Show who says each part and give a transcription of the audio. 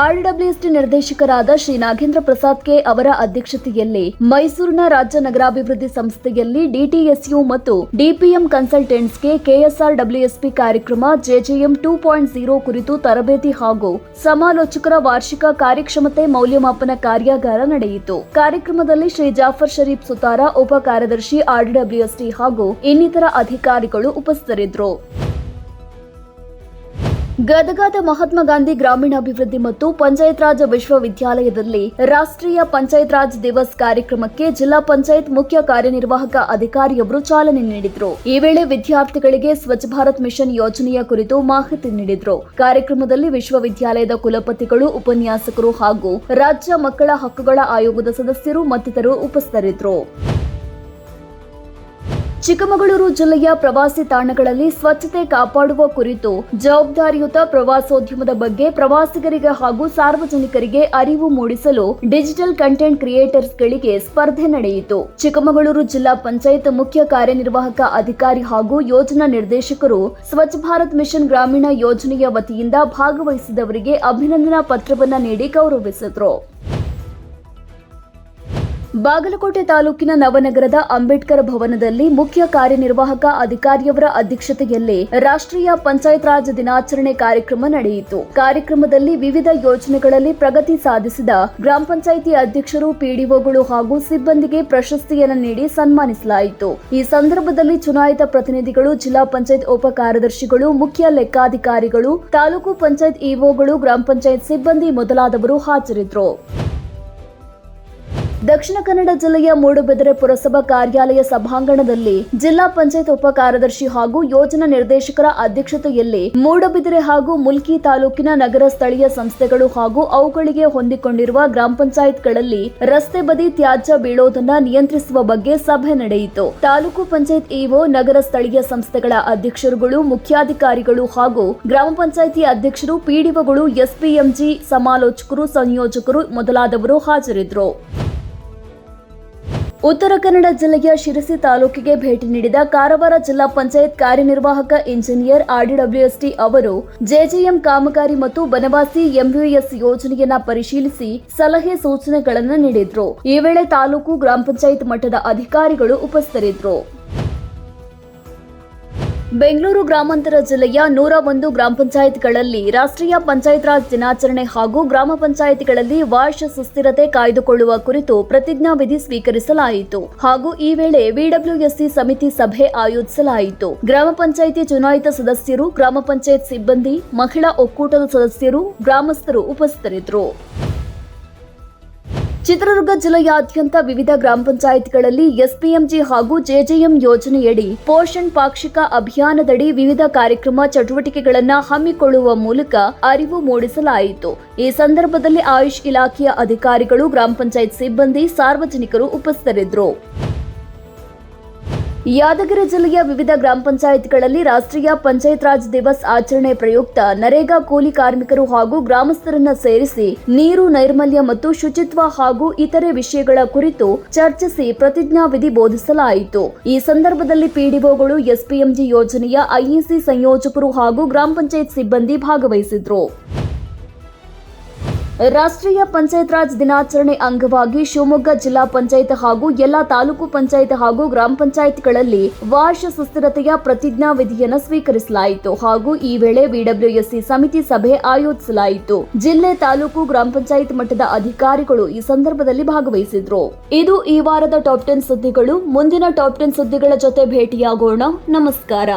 Speaker 1: ಆರ್ಡಬ್ಲ್ಯೂಎಸ್ಟಿ ನಿರ್ದೇಶಕರಾದ ಶ್ರೀ ನಾಗೇಂದ್ರ ಪ್ರಸಾದ್ ಕೆ ಅವರ ಅಧ್ಯಕ್ಷತೆಯಲ್ಲಿ ಮೈಸೂರಿನ ರಾಜ್ಯ ನಗರಾಭಿವೃದ್ಧಿ ಸಂಸ್ಥೆಯಲ್ಲಿ ಡಿಟಿಎಸ್ಯು ಮತ್ತು ಡಿಪಿಎಂ ಕನ್ಸಲ್ಟೆಂಟ್ಸ್ಗೆ ಕೆಎಸ್ಆರ್ ಡಬ್ಲ್ಯೂಎಸ್ಪಿ ಕಾರ್ಯಕ್ರಮ ಜೆಜೆಎಂ ಟೂ ಪಾಯಿಂಟ್ ಜೀರೋ ಕುರಿತು ತರಬೇತಿ ಹಾಗೂ ಸಮಾಲೋಚಕರ ವಾರ್ಷಿಕ ಕಾರ್ಯಕ್ಷಮತೆ ಮೌಲ್ಯಮಾಪನ ಕಾರ್ಯಾಗಾರ ನಡೆಯಿತು. ಕಾರ್ಯಕ್ರಮದಲ್ಲಿ ಶ್ರೀ ಜಾಫರ್ ಶರೀಫ್ ಸುತಾರ, ಉಪ ಕಾರ್ಯದರ್ಶಿ ಆರ್ಡಬ್ಲ್ಯೂಎಸ್ಟಿ ಹಾಗೂ ಇನ್ನಿತರ ಅಧಿಕಾರಿಗಳು ಉಪಸ್ಥಿತರಿದ್ದರು. ಗದಗದ ಮಹಾತ್ಮ ಗಾಂಧಿ ಗ್ರಾಮೀಣಾಭಿವೃದ್ಧಿ ಮತ್ತು ಪಂಚಾಯತ್ ರಾಜ್ ವಿಶ್ವವಿದ್ಯಾಲಯದಲ್ಲಿ ರಾಷ್ಟ್ರೀಯ ಪಂಚಾಯತ್ ರಾಜ್ ದಿವಸ್ ಕಾರ್ಯಕ್ರಮಕ್ಕೆ ಜಿಲ್ಲಾ ಪಂಚಾಯತ್ ಮುಖ್ಯ ಕಾರ್ಯನಿರ್ವಾಹಕ ಅಧಿಕಾರಿಯೊಬ್ಬರು ಚಾಲನೆ ನೀಡಿದರು. ಈ ವೇಳೆ ವಿದ್ಯಾರ್ಥಿಗಳಿಗೆ ಸ್ವಚ್ಛ ಭಾರತ್ ಮಿಷನ್ ಯೋಜನೆಯ ಕುರಿತು ಮಾಹಿತಿ ನೀಡಿದರು. ಕಾರ್ಯಕ್ರಮದಲ್ಲಿ ವಿಶ್ವವಿದ್ಯಾಲಯದ ಕುಲಪತಿಗಳು, ಉಪನ್ಯಾಸಕರು ಹಾಗೂ ರಾಜ್ಯ ಮಕ್ಕಳ ಹಕ್ಕುಗಳ ಆಯೋಗದ ಸದಸ್ಯರು ಮತ್ತಿತರರು ಉಪಸ್ಥಿತರಿದ್ದರು. ಚಿಕ್ಕಮಗಳೂರು ಜಿಲ್ಲೆಯ ಪ್ರವಾಸಿ ತಾಣಗಳಲ್ಲಿ ಸ್ವಚ್ಛತೆ ಕಾಪಾಡುವ ಕುರಿತು ಜವಾಬ್ದಾರಿಯುತ ಪ್ರವಾಸೋದ್ಯಮದ ಬಗ್ಗೆ ಪ್ರವಾಸಿಗರಿಗೆ ಹಾಗೂ ಸಾರ್ವಜನಿಕರಿಗೆ ಅರಿವು ಮೂಡಿಸಲು ಡಿಜಿಟಲ್ ಕಂಟೆಂಟ್ ಕ್ರಿಯೇಟರ್ಸ್ಗಳಿಗೆ ಸ್ಪರ್ಧೆ ನಡೆಯಿತು. ಚಿಕ್ಕಮಗಳೂರು ಜಿಲ್ಲಾ ಪಂಚಾಯತ್ ಮುಖ್ಯ ಕಾರ್ಯನಿರ್ವಾಹಕ ಅಧಿಕಾರಿ ಹಾಗೂ ಯೋಜನಾ ನಿರ್ದೇಶಕರು ಸ್ವಚ್ಛ ಭಾರತ್ ಮಿಷನ್ ಗ್ರಾಮೀಣ ಯೋಜನೆಯ ವತಿಯಿಂದ ಭಾಗವಹಿಸಿದವರಿಗೆ ಅಭಿನಂದನಾ ಪತ್ರವನ್ನ ನೀಡಿ ಗೌರವಿಸಿದ್ರು. ಬಾಗಲಕೋಟೆ ತಾಲೂಕಿನ ನವನಗರದ ಅಂಬೇಡ್ಕರ್ ಭವನದಲ್ಲಿ ಮುಖ್ಯ ಕಾರ್ಯನಿರ್ವಾಹಕ ಅಧಿಕಾರಿಯವರ ಅಧ್ಯಕ್ಷತೆಯಲ್ಲಿ ರಾಷ್ಟ್ರೀಯ ಪಂಚಾಯತ್ ರಾಜ್ ದಿನಾಚರಣೆ ಕಾರ್ಯಕ್ರಮ ನಡೆಯಿತು. ಕಾರ್ಯಕ್ರಮದಲ್ಲಿ ವಿವಿಧ ಯೋಜನೆಗಳಲ್ಲಿ ಪ್ರಗತಿ ಸಾಧಿಸಿದ ಗ್ರಾಮ ಪಂಚಾಯಿತಿ ಅಧ್ಯಕ್ಷರು, ಪಿಡಿಒಗಳು ಹಾಗೂ ಸಿಬ್ಬಂದಿಗೆ ಪ್ರಶಸ್ತಿಯನ್ನು ನೀಡಿ ಸನ್ಮಾನಿಸಲಾಯಿತು. ಈ ಸಂದರ್ಭದಲ್ಲಿ ಚುನಾಯಿತ ಪ್ರತಿನಿಧಿಗಳು, ಜಿಲ್ಲಾ ಪಂಚಾಯತ್ ಉಪ ಕಾರ್ಯದರ್ಶಿಗಳು, ಮುಖ್ಯ ಲೆಕ್ಕಾಧಿಕಾರಿಗಳು, ತಾಲೂಕು ಪಂಚಾಯತ್ ಇಒಗಳು, ಗ್ರಾಮ ಪಂಚಾಯತ್ ಸಿಬ್ಬಂದಿ ಮೊದಲಾದವರು ಹಾಜರಿದ್ದರು. ದಕ್ಷಿಣ ಕನ್ನಡ ಜಿಲ್ಲೆಯ ಮೂಡುಬಿದಿರೆ ಪುರಸಭಾ ಕಾರ್ಯಾಲಯ ಸಭಾಂಗಣದಲ್ಲಿ ಜಿಲ್ಲಾ ಪಂಚಾಯತ್ ಉಪ ಕಾರ್ಯದರ್ಶಿ ಹಾಗೂ ಯೋಜನಾ ನಿರ್ದೇಶಕರ ಅಧ್ಯಕ್ಷತೆಯಲ್ಲಿ ಮೂಡುಬಿದರೆ ಹಾಗೂ ಮುಲ್ಕಿ ತಾಲೂಕಿನ ನಗರ ಸ್ಥಳೀಯ ಸಂಸ್ಥೆಗಳು ಹಾಗೂ ಅವುಗಳಿಗೆ ಹೊಂದಿಕೊಂಡಿರುವ ಗ್ರಾಮ ಪಂಚಾಯತ್ಗಳಲ್ಲಿ ರಸ್ತೆ ಬದಿ ತ್ಯಾಜ್ಯ ಬೀಳೋದನ್ನ ನಿಯಂತ್ರಿಸುವ ಬಗ್ಗೆ ಸಭೆ ನಡೆಯಿತು. ತಾಲೂಕು ಪಂಚಾಯತ್ ಇಒ, ನಗರ ಸ್ಥಳೀಯ ಸಂಸ್ಥೆಗಳ ಅಧ್ಯಕ್ಷರುಗಳು, ಮುಖ್ಯಾಧಿಕಾರಿಗಳು ಹಾಗೂ ಗ್ರಾಮ ಪಂಚಾಯಿತಿ ಅಧ್ಯಕ್ಷರು ಪಿಡಿಒಗಳು ಎಸ್ಪಿಎಂಜಿ, ಸಮಾಲೋಚಕರು, ಸಂಯೋಜಕರು ಮೊದಲಾದವರು ಹಾಜರಿದ್ದರು. ಉತ್ತರ ಕನ್ನಡ ಜಿಲ್ಲೆಯ ಶಿರಸಿ ತಾಲೂಕಿಗೆ ಭೇಟಿ ನೀಡಿದ ಕಾರವಾರ ಜಿಲ್ಲಾ ಪಂಚಾಯತ್ ಕಾರ್ಯನಿರ್ವಾಹಕ ಇಂಜಿನಿಯರ್ ಆರ್ಡಿಡಬ್ಲ್ಯೂಎಸ್ಟಿ ಅವರು, ಜೆಜೆಎಂ ಕಾಮಗಾರಿ ಮತ್ತು ಬನವಾಸಿ ಎಂಯುಎಸ್ ಯೋಜನೆಯನ್ನ ಪರಿಶೀಲಿಸಿ ಸಲಹೆ ಸೂಚನೆಗಳನ್ನು ನೀಡಿದ್ರು. ಈ ವೇಳೆ ತಾಲೂಕು ಗ್ರಾಮ ಪಂಚಾಯತ್ ಮಟ್ಟದ ಅಧಿಕಾರಿಗಳು ಉಪಸ್ಥಿತರಿದ್ದರು ಬೆಂಗಳೂರು ಗ್ರಾಮಾಂತರ ಜಿಲ್ಲೆಯ ನೂರ ಒಂದು ಗ್ರಾಮ ಪಂಚಾಯತ್ಗಳಲ್ಲಿ ರಾಷ್ಟ್ರೀಯ ಪಂಚಾಯತ್ ರಾಜ್ ದಿನಾಚರಣೆ ಹಾಗೂ ಗ್ರಾಮ ಪಂಚಾಯತ್ಗಳಲ್ಲಿ ವಾರ್ಷ ಸುಸ್ಥಿರತೆ ಕಾಯ್ದುಕೊಳ್ಳುವ ಕುರಿತು ಪ್ರತಿಜ್ಞಾವಿಧಿ ಸ್ವೀಕರಿಸಲಾಯಿತು ಹಾಗೂ ಈ ವೇಳೆ ವಿಡಬ್ಲ್ಯೂಎಸ್ಸಿ ಸಮಿತಿ ಸಭೆ ಆಯೋಜಿಸಲಾಯಿತು. ಗ್ರಾಮ ಪಂಚಾಯಿತಿ ಚುನಾಯಿತ ಸದಸ್ಯರು, ಗ್ರಾಮ ಪಂಚಾಯತ್ ಸಿಬ್ಬಂದಿ, ಮಹಿಳಾ ಒಕ್ಕೂಟದ ಸದಸ್ಯರು, ಗ್ರಾಮಸ್ಥರು ಉಪಸ್ಥಿತರಿದ್ದರು. ಚಿತ್ರದುರ್ಗ ಜಿಲ್ಲೆಯಾದ್ಯಂತ ವಿವಿಧ ಗ್ರಾಮ ಪಂಚಾಯತ್ಗಳಲ್ಲಿ ಎಸ್ಪಿಎಂಜಿ ಹಾಗೂ ಜೆಜೆಎಂ ಯೋಜನೆಯಡಿ ಪೋಷಣ್ ಪಾಕ್ಷಿಕ ಅಭಿಯಾನದಡಿ ವಿವಿಧ ಕಾರ್ಯಕ್ರಮ ಚಟುವಟಿಕೆಗಳನ್ನು ಹಮ್ಮಿಕೊಳ್ಳುವ ಮೂಲಕ ಅರಿವು ಮೂಡಿಸಲಾಯಿತು. ಈ ಸಂದರ್ಭದಲ್ಲಿ ಆಯುಷ್ ಇಲಾಖೆಯ ಅಧಿಕಾರಿಗಳು, ಗ್ರಾಮ ಪಂಚಾಯತ್ ಸಿಬ್ಬಂದಿ, ಸಾರ್ವಜನಿಕರು ಉಪಸ್ಥಿತರಿದ್ದರು. ಯಾದಗಿರಿ ಜಿಲ್ಲೆಯ ವಿವಿಧ ಗ್ರಾಮ ಪಂಚಾಯತ್ಗಳಲ್ಲಿ ರಾಷ್ಟ್ರೀಯ ಪಂಚಾಯತ್ ರಾಜ್ ದಿವಸ್ ಆಚರಣೆ ಪ್ರಯುಕ್ತ ನರೇಗಾ ಕೂಲಿ ಕಾರ್ಮಿಕರು ಹಾಗೂ ಗ್ರಾಮಸ್ಥರನ್ನ ಸೇರಿಸಿ ನೀರು, ನೈರ್ಮಲ್ಯ ಮತ್ತು ಶುಚಿತ್ವ ಹಾಗೂ ಇತರೆ ವಿಷಯಗಳ ಕುರಿತು ಚರ್ಚಿಸಿ ಪ್ರತಿಜ್ಞಾವಿಧಿ ಬೋಧಿಸಲಾಯಿತು. ಈ ಸಂದರ್ಭದಲ್ಲಿ ಪಿಡಿಒಗಳು, ಎಸ್ಪಿಎಂಜಿ ಯೋಜನೆಯ ಐಇಸಿ ಸಂಯೋಜಕರು ಹಾಗೂ ಗ್ರಾಮ ಪಂಚಾಯತ್ ಸಿಬ್ಬಂದಿ ಭಾಗವಹಿಸಿದ್ರು. ರಾಷ್ಟ್ರೀಯ ಪಂಚಾಯತ್ ರಾಜ್ ದಿನಾಚರಣೆ ಅಂಗವಾಗಿ ಶಿವಮೊಗ್ಗ ಜಿಲ್ಲಾ ಪಂಚಾಯತ್ ಹಾಗೂ ಎಲ್ಲಾ ತಾಲೂಕು ಪಂಚಾಯತ್ ಹಾಗೂ ಗ್ರಾಮ ಪಂಚಾಯತ್ಗಳಲ್ಲಿ ವಾರ್ಷ ಸುಸ್ಥಿರತೆಯ ಪ್ರತಿಜ್ಞಾ ವಿಧಿಯನ್ನು ಸ್ವೀಕರಿಸಲಾಯಿತು ಹಾಗೂ ಈ ವೇಳೆ ವಿಡಬ್ಲ್ಯೂಎಸ್ಸಿ ಸಮಿತಿ ಸಭೆ ಆಯೋಜಿಸಲಾಯಿತು. ಜಿಲ್ಲೆ, ತಾಲೂಕು, ಗ್ರಾಮ ಪಂಚಾಯತ್ ಮಟ್ಟದ ಅಧಿಕಾರಿಗಳು ಈ ಸಂದರ್ಭದಲ್ಲಿ ಭಾಗವಹಿಸಿದ್ರು. ಇದು ಈ ವಾರದ ಟಾಪ್ ಟೆನ್ ಸುದ್ದಿಗಳು. ಮುಂದಿನ ಟಾಪ್ ಟೆನ್ ಸುದ್ದಿಗಳ ಜೊತೆ ಭೇಟಿಯಾಗೋಣ. ನಮಸ್ಕಾರ.